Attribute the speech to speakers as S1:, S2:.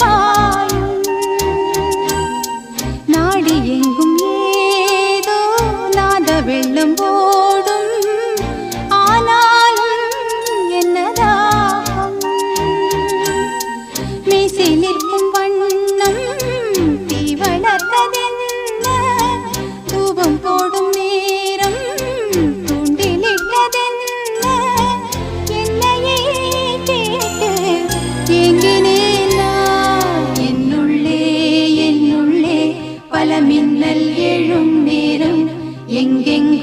S1: பாயும். நாடு எங்கும் ஏதோ நாத வெள்ளம் ஓடும் ஆனாலும் என்னதாகும்? மீசை மின்னல் எழும் நேரம் எங்கெங்கும்